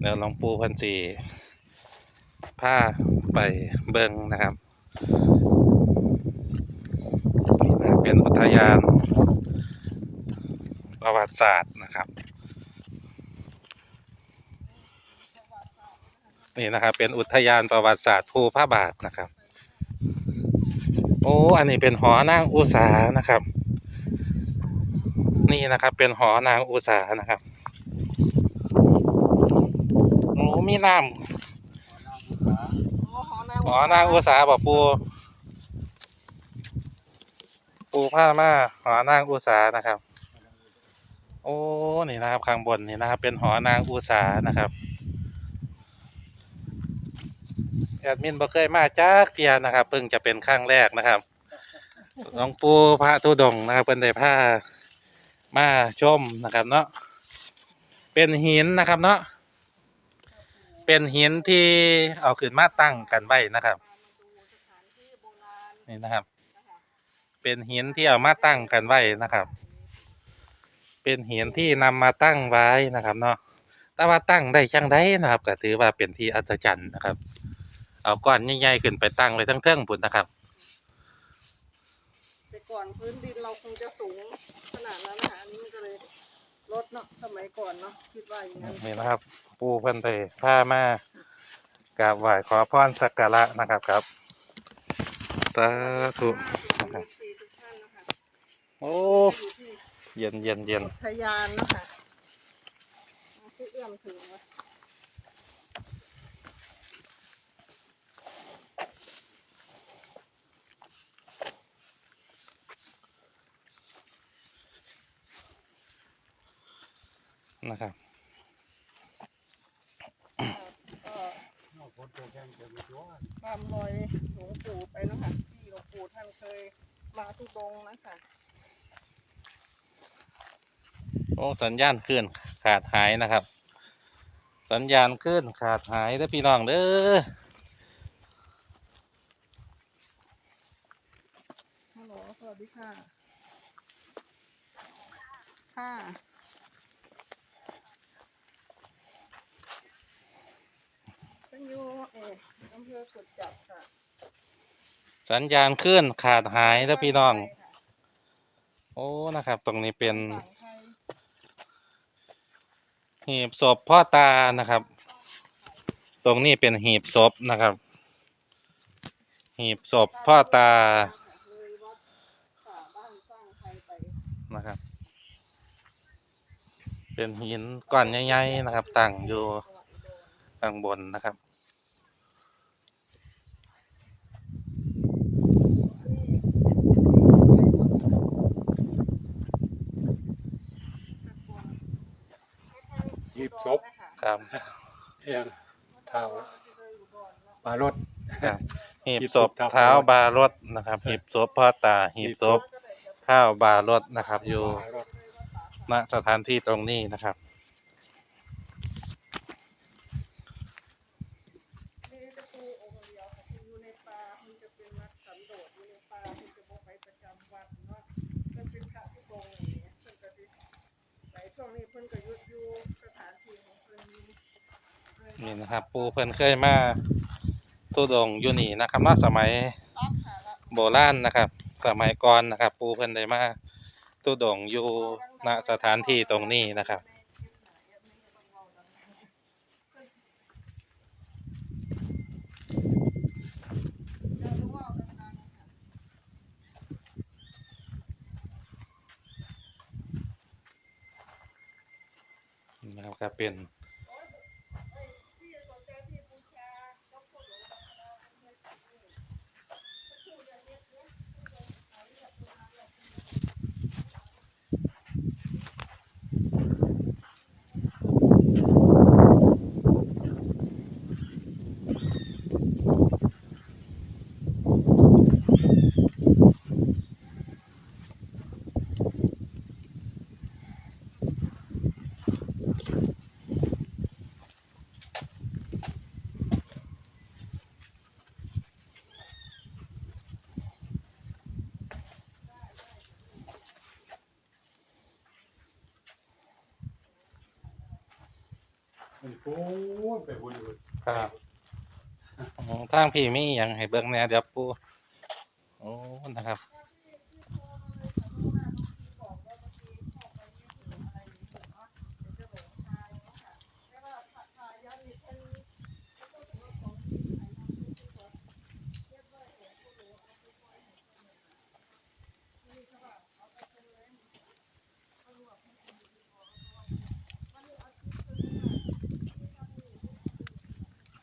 เดี๋ยวหลวงปู่พันสีผ้าไปเบิงนะครับนี่นะเป็นอุทยาน ประวัติศาสตร์นะครับ นี่นะครับเป็นอุทยานประวัติศาสตร์ภูพระบาทนะครับ โอ้อันนี้เป็นหอนางอุสานะครับ นี่นะครับเป็นหอนางอุสานะครับ มีน้ำหอนางอุสาบอกปูปูผ้ามาหอนางอุสานะครับ โอ้นี่นะครับข้างบนนี่นะครับ เป็นหอนางอุสานะครับแอดมินบ่เคยมาจากเทียนะครับเพิ่งจะเป็นครั้งแรกนะครับหลวงปู่พระธุดงค์นะครับเพิ่นได้พามาชมนะครับเนาะเป็นหินนะครับเนาะ เป็นหินที่เอาขึ้นมาตั้งกันไว้นะครับ นี่นะครับ เป็นหินที่เอามาตั้งกันไว้นะครับ เป็นหินที่นำมาตั้งไว้นะครับเนาะแต่ว่าตั้งได้จังได้นะครับก็ถือว่าเป็นที่อัศจรรย์นะครับ เอาก้อนใหญ่ๆขึ้นไปตั้งไว้ทั้งเทิงปุ่นนะครับแต่ก่อนพื้นดินเราคงจะสูงขนาดนั้น อนเนาะคิดว่าอย่างนั้นนี่นะครับ ปูเพิ่นไปพามากราบไหว้ขอพรสักการะนะครับครับสาธุนะครับสี่ทุกท่านนะคะโอ้อยู่ที่เย็นเย็นเย็น พยานนะคะที่เอื้อมถึงไว้ นะครับก็ตามรอยหลวงปู่ไปเนาะคะที่หลวงปู่ท่านเคยมาทุดงค์นะคะโอ้สัญญาณคลื่นขาดหายนะครับ สัญญาณคลื่นขาดหายเด้อพี่น้องเด้อฮัลโหลสวัสดีค่ะ ค่ะ เป็นอยู่เอออำเภอกุดจับค่ะสัญญาณคลื่นขาดหายเด้อพี่น้อง โอ้นะครับ ตรงนี้เป็นฝั่งไทยหีบศพพ่อตานะครับ ตรงนี้เป็นหีบศพนะครับ หีบศพพ่อตาเลยวัดป่าบ้านสร้างไทยไปนะครับ เป็นหินก้อนใหญ่ๆนะครับตั้งอยู่ข้างบนนะครับ ศพครับเอียงเท้าปลารถครับหีบหีบศศพพเท้าเท้าบารถนะครับ หีบศพพ่อตา หีบศพเท้าบารถนะครับ อยู่ปลารถณสถานที่ตรงนี้นะครับ นี่จะปูองค์เดียวค่ะอยู่ในป่ามันจะเป็นนักสันโดษอยู่ในป่ามันจะบอกไปประจำวัดเนาะมันเป็นพระทุดงค์อย่างเงี้ยเพิ่นก็สิไปช่วงนี้เพิ่นก็หยุดอยู่สถานที่ของเพิ่นอยู่ นี่นะครับปูเพิ่นเคยมาตุดงอยู่นี่นะครับเนาสมัยรับค่ะรับโบราณนะครับ สมัยก่อนนะครับ ปูเพิ่นได้มาตุดงอยู่ณสถานที่ตรงนี้นะครับนะครับก็เป็น โอ้ยไปบุญเลยครับทางพี่มีอย่างให้เบิ่งแหน่เดี๋ยวปูโอ้นะครับ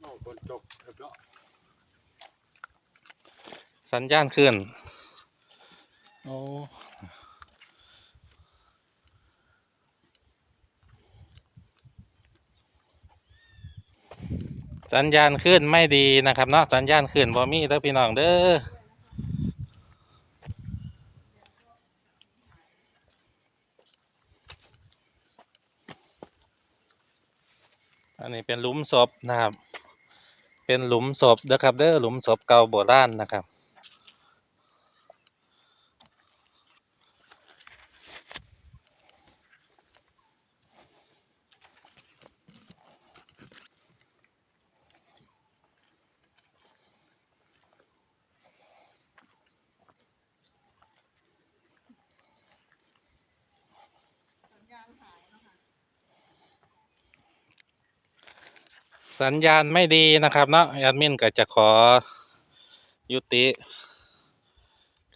โอ้ฝนตกเถอะเนาะ สัญญาณขึ้นโอ้สัญญาณขึ้นไม่ดีนะครับเนาะสัญญาณขึ้นบ่มีเด้อพี่น้องเด้ออันนี้เป็นหลุมศพนะครับ เป็นหลุมศพนะครับ เด้อหลุมศพเก่าโบราณนะครับ สัญญาณไม่ดีนะครับเนาะแอดมินก็จะขอยุติ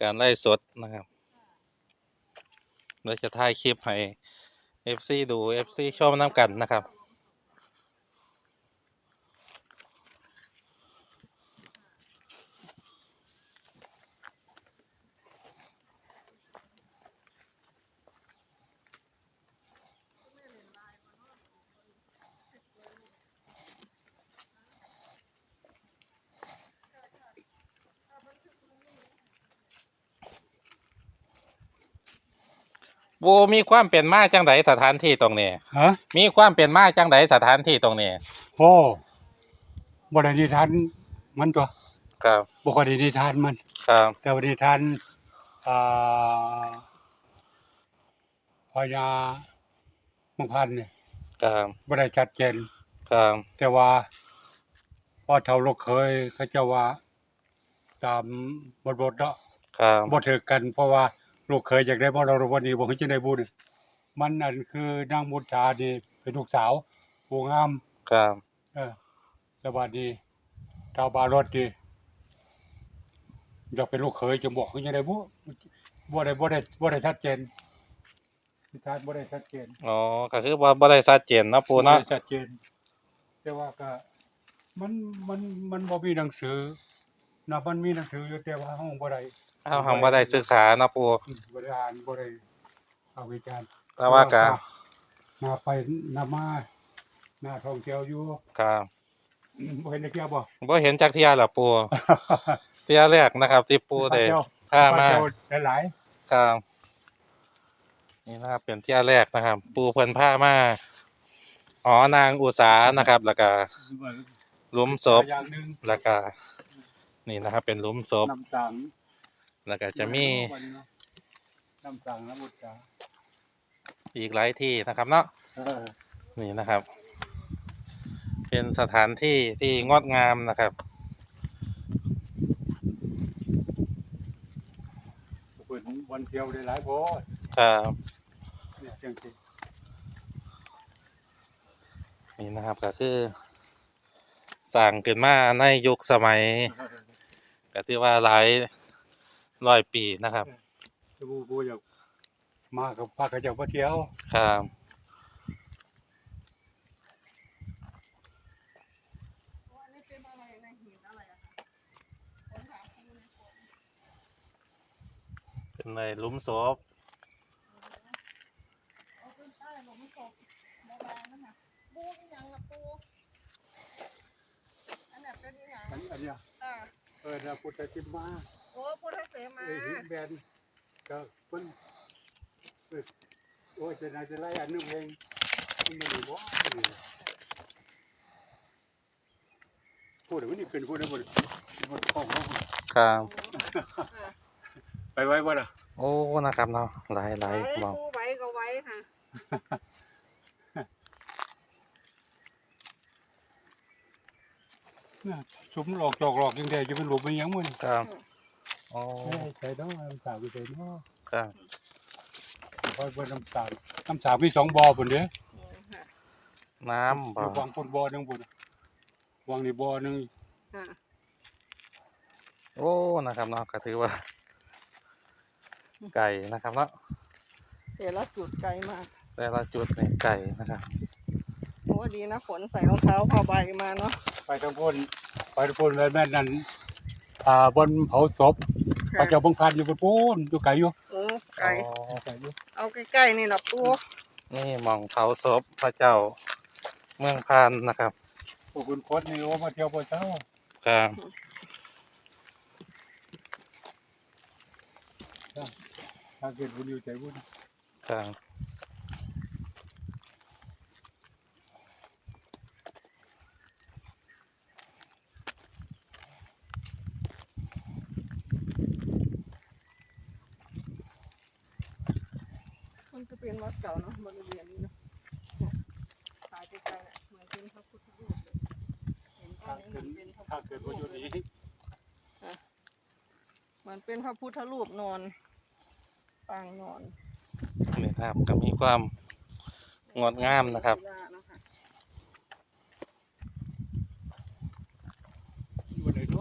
การไล่สดนะครับเราจะถ่ายคลิปให้ FC ดู FC ชอบน้ำกันนะครับ บูมีความเป็นมาจังไดสถานที่ตรงนี้ฮะมีความเป็นมาจังไดสถานที่ตรงนี้โอ้บ่ได้นิทานมันตัวครับบ่ค่อยได้นิทานมัน ครับ แต่ว่านิทานอ่าพญามังพันธุ์เนี่ยครับบ่ได้ชัดเจนครับแต่ว่าพอเท่าลูกเคยเขาเจะว่าตามบทบทเนาะครับบ่ถือกันเพราะว่า ลูกเคยอยากได้บ่เราวันนี้บ่เฮ็ดจังได๋บุญมันอันคือนางมุตานี่เป็นลูกสาวผู้งาม ครับเออสวัสดีชาวบารถดีอยากเป็นลูกเขยจะบอกเขายังไงบ่บ่ได้บ่ได้บ่ได้ชัดเจนพิธานบ่ได้ชัดเจนอ๋อก็คือว่าบ่ได้ชัดเจนเนาะปูบ่เนาะได้ชัดเจน แต่ว่าก็ มันมันมันบ่มีหนังสือนะมันมีหนังสืออยู่แต่ว่าเฮาบ่ได้ เฮาหังบ่ได้ศึกษาเนาะปูบ่ได้อ่านบ่ได้เอาวิจารณ์แต่ว่าก็มาไปนามาหน้าท่องเที่ยวอยู่ครับบ่เห็นได้เที่ยวบ่บ่เห็นจักเที่ยล่ะปูเที่ยแรกนะครับ ที่ปูได้พามาเที่ยวหลายครับนี่นะครับเป็นเที่ยแรกนะครับ ปูเพิ่นพามาอ๋อนางอุสานะครับแล้วก็ๆหลุมศพอย่างหนึงแล้วก็นี่นะครับเป็นหลุมศพน้ำตัง แล้วก็จะมีน้ำตังน้ำมุดจาอีกหลายที่นะครับเนาะเออนี่นะครับ เป็นสถานที่ที่งดงามนะครับเปิดวันเที่ยวได้หลายโพดครับเนี่ยจังซี่นี่นะครับก็คือสั่งขึ้นมาในยุคสมัย ก็ที่ว่าหลาย ร้อยปีนะครับ จะบูบูอยากมากับพาเขาเจ้ามาเที่ยวครับอันนี้เป็นอะไรในหินอะไรอะคะคนถามคุณในคนเป็นในหลุมศพเอาขึ้นใต้หลุมศพโบราณนั่นน่ะปูอีหยังล่ะปูอันนี้เป็นอีหยังอันอันเนี้ยอ่าเออนะพุทธจิมมา โอ้พุทธเสมา เอ้ยหินแบนก็เพิ่นเอ้ยโอ้ยจะน่าจะไล่อันหนึงเองมันไม่รู้บ่พูดเดี๋ยวนี้ขึ้นพูดได้บ่บ่ของเขาครับ ไปไว้บ่ล่ะโอ้ นะครับเนาะหลายหลายไว้มองปูไว้ก็ไว้ค่ะน่ะสุมหลอกจอกหลอกยังไงจะเป็นหลบไปยังมันครับ โอ้ใส่ต้องน้ำสาบไปใส่เนาะครับคอยเบิ่น้ำสาบน้ำสาบมีสองบ่อพุ่นเด้ออืมค่ะน้ำบ่อยู่วางพุ่นบ่อหนึงพุ่นวางนี่บ่อหนึงค่ะโอ้นะครับเนาะก็ถือว่า ไก่นะครับเนาะเดี๋ยวเราจุดไกลมากแต่ละจุดในไก่นะครับโอ้ดีนะฝนใส่รองเท้าผ้าใบมาเนาะไปทางพุ่นไปทางพุ่นเลยแม่นนั่นอ่าบนเผาศพ พระเจ้าบังคันอยู่บนปูนอยู่ไกลอยู่โอ้ไก่อ๋อไกลอยู่เอาใกล้ๆนี่นะปูนี่หมองเผาศพพระเจ้าเมืองพานนะครับพวกคุณคนนี่โอ้มาเที่ยวบ่เช้าครับถ้าเกิดบุญอยู่ใจบุญครับ เป็นวัดเก่าเนาะบริเวณนี้เนาะถ่ายไปไกลๆน่ะเหมือนเป็นพระพุทธรูปเลยเห็นตรถ้างนี้เหเกิมืดอนเป็นพระถ้าพุทธเกิดรูบุญปอยู่เลย นี้เหมือนเป็นพระพุทธรูปนอน ปางนอนนี่ครับก็มีความงดงามนะครับ ศิลาเนาะค่ะ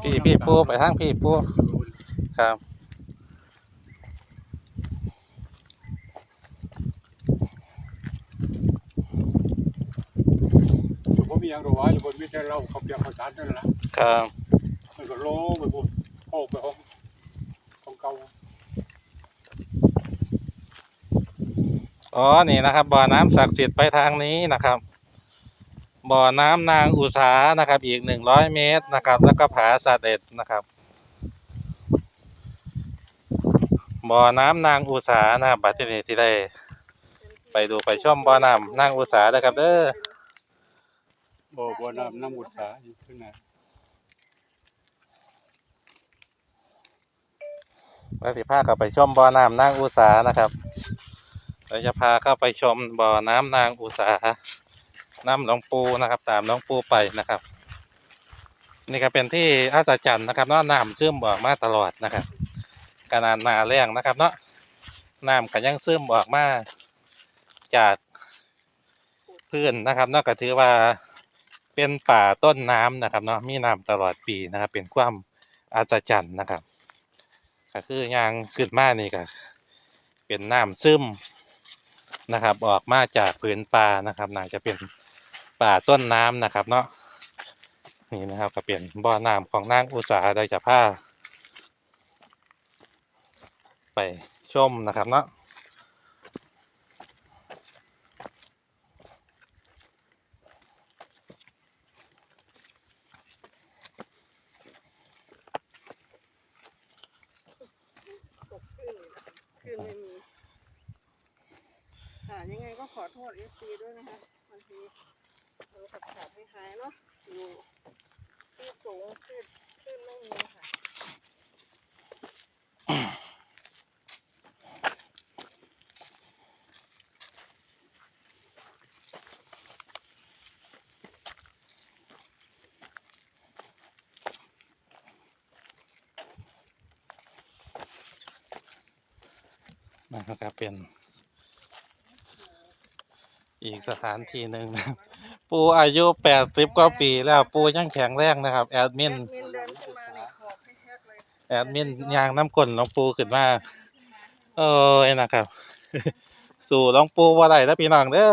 พี่พี่ปูไปทางพี่ปูครับ วัว่าอยู่บนมีแต่เราเขาเปียกเขาสารนั่นละครับมันก็โล่ไปพุ่นโอ้ไปห้องของเก่าอ๋อนี่นะครับ บ่อน้ำศักดิ์สิทธิ์ไปทางนี้นะครับ บ่อน้ำนางอุสานะครับ อีกหนึ่งร้อยเมตรนะครับ แล้วก็ผาสะเด็ดนะครับ บ่อน้ำนางอุสานะครับบัดนี้ที่ได้ ไปดูไปชมบ่อน้ำนางอุสานะครับเด้อ บ่บ่น้ำน้ำมุดสาอยู่ข้างหน้าแล้วสิพาเข้าไปชมบ่อน้ำนางอุสานะครับเราจะพาเข้าไปชมบ่อน้ำนางอุสาน้ำหลวงปูนะครับ ตามหลวงปูไปนะครับ นี่ก็เป็นที่อัศจรรย์นะครับเนาะน้ำซึมออกมาตลอดนะครับขนาดนาแรงนะครับ เนาะน้ำก็ยังซึมออกมาจากพื้นนะครับเนาะก็ถือว่า เป็นป่าต้นน้ำนะครับเนาะมีน้ำตลอดปีนะครับ เป็นความอัศจรรย์นะครับ ก็คือยางขึ้นมานี่ก็เป็นน้ำซึมนะครับ ออกมาจากผืนป่านะครับน่าจะเป็นป่าต้นน้ำนะครับ เนาะนี่นะครับก็เป็นบ่อน้ำของนางอุตสาหได้จะพาไปชมนะครับเนาะ ตกขึ้นขึ้นไม่มี ค่ะ ยังไงก็ขอโทษเอฟซีด้วยนะคะบางทีเออขับขาดไม่หายเนาะอยู่ที่สูงขึ้นขึ้นไม่มีค่ะนะครับเป็น อีกสถานที่หนึ่งนะปูอายุแปดสิบกว่าปีแล้วปูยังแข็งแรงนะครับ แอดมินแอดมินเดินขึ้นมาในขอบให้แฮกเลยแอดมินยางน้ำกลนหลวงปูขึ้นมาโอ้ยนะครับ สู่หลวงปูว่าไรแล้วพี่น้องเด้อ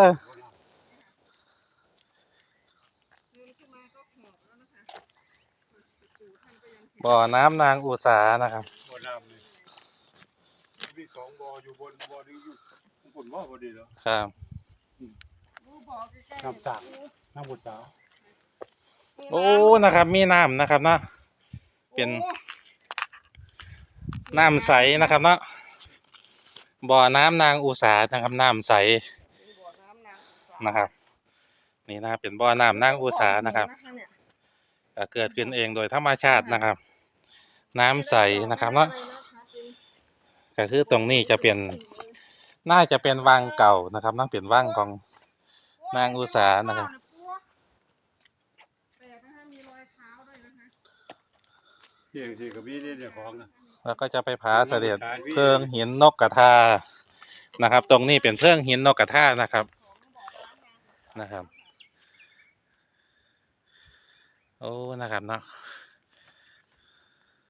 เดินขึ้นมาก็หอบแล้วนะคะประตูท่านก็ยังเห็นบ่อน้ำนางอุสานะครับ บ่น้ำนี่มีสองบ่ออยู่บนบ่อหนึงอยู่ข้างบนบ่อพอดีแล้วครับดูบ่อใกล้ๆ น้ำสางน้ำมุดสามีโอ้ นะครับ มีน้ำนะครับเนาะเป็นน้ำใสนะครับเนาะบ่อน้ำนางอุสานะครับน้ำใสนะครับ นี่นะเป็นบ่อน้ำนางอุสานะครับเก็เกิดขึ้นเองโดยธรรมชาตินะครับ น้ำใสนะครับเนาะก็คือตรงนี้จะเป็น น่าจะเป็นวังเก่านะครับน่าเป็นวังของนางอุษานะครับแปลกนะคะมีรอยเท้าด้วยนะที่ที่ก็มีนี่เนี่ยของน่ะแล้วก็จะไปผาเสด็จเพิงหินนกกระทานะครับ ตรงนี้เป็นเพิงหินนกกระทานะครับนะครับ โอ้นะครับเนาะ